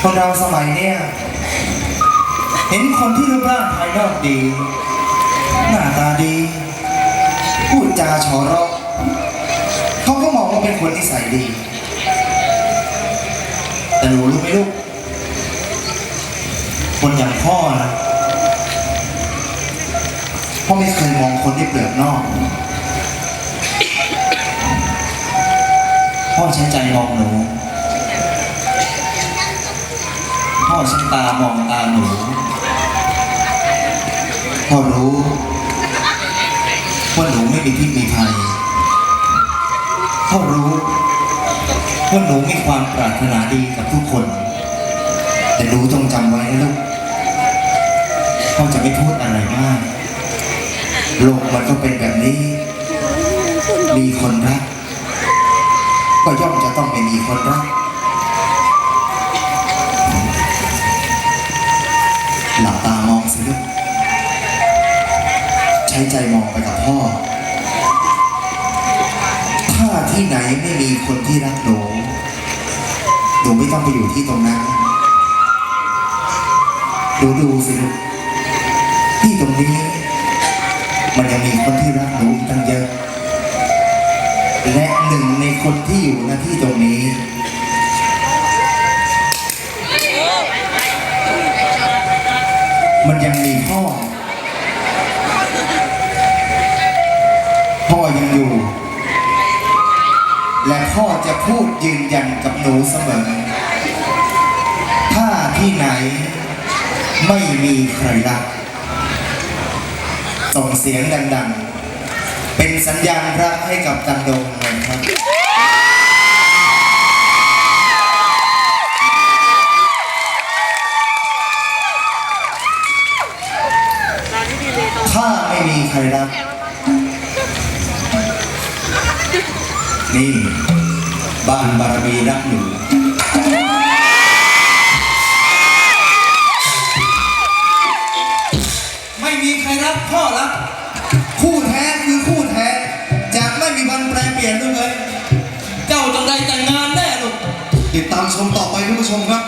คนเราสมัยเนี้ยเห็นคนที่รูปร่างภายนอกดี หน้าตาดี พูดจาเฉอเราะเขาก็มองว่าเป็นคนนิสัยดี แต่หนูรู้ไหมลูก คนอย่างพ่อนะพ่อไม่เคยมองคนที่เปลือกนอกพ่อใช้ใจมองหนู พ่อใช้ตามองตาหนูพ่อรู้ว่าหนูไม่มีพิษมีภัยพ่อรู้ว่าหนูมีความปรารถนาดีกับทุกคน แต่หนูจงจำไว้นะลูกพ่อจะไม่พูดอะไรมากโลกมันก็เป็นแบบนี้ มีคนรัก ก็ย่อมจะต้องไม่มีคนรัก หลับตามองสิลูกใช้ใจมองไปกับพ่อ ถ้าที่ไหนไม่มีคนที่รักหนูหนูไม่ต้องไปอยู่ที่ตรงนั้นดูดูสิลูกที่ตรงนี้ มันยังมีคนที่รักหนูอีกตั้งเยอะ และหนึ่งในคนที่อยู่หน้าที่ตรงนี้ มันยังมีพ่อ พ่อยังอยู่ และพ่อจะพูดยืนยันกับหนูเสมอ ถ้าที่ไหนไม่มีใครรัก ส่งเสียงดังๆ เป็นสัญญาณรักให้กับกันโดงหน่อยครับ ไม่มีใครรัก นี่ บ้านบารมีรักหนูไม่มีใครรักพ่อรัก คู่แท้คือคู่แท้จะไม่มีวันแปรเปลี่ยนลูกเลยเจ้าจงได้แต่งงานแน่ลูกติดตามชมต่อไปท่านผู้ชมครับ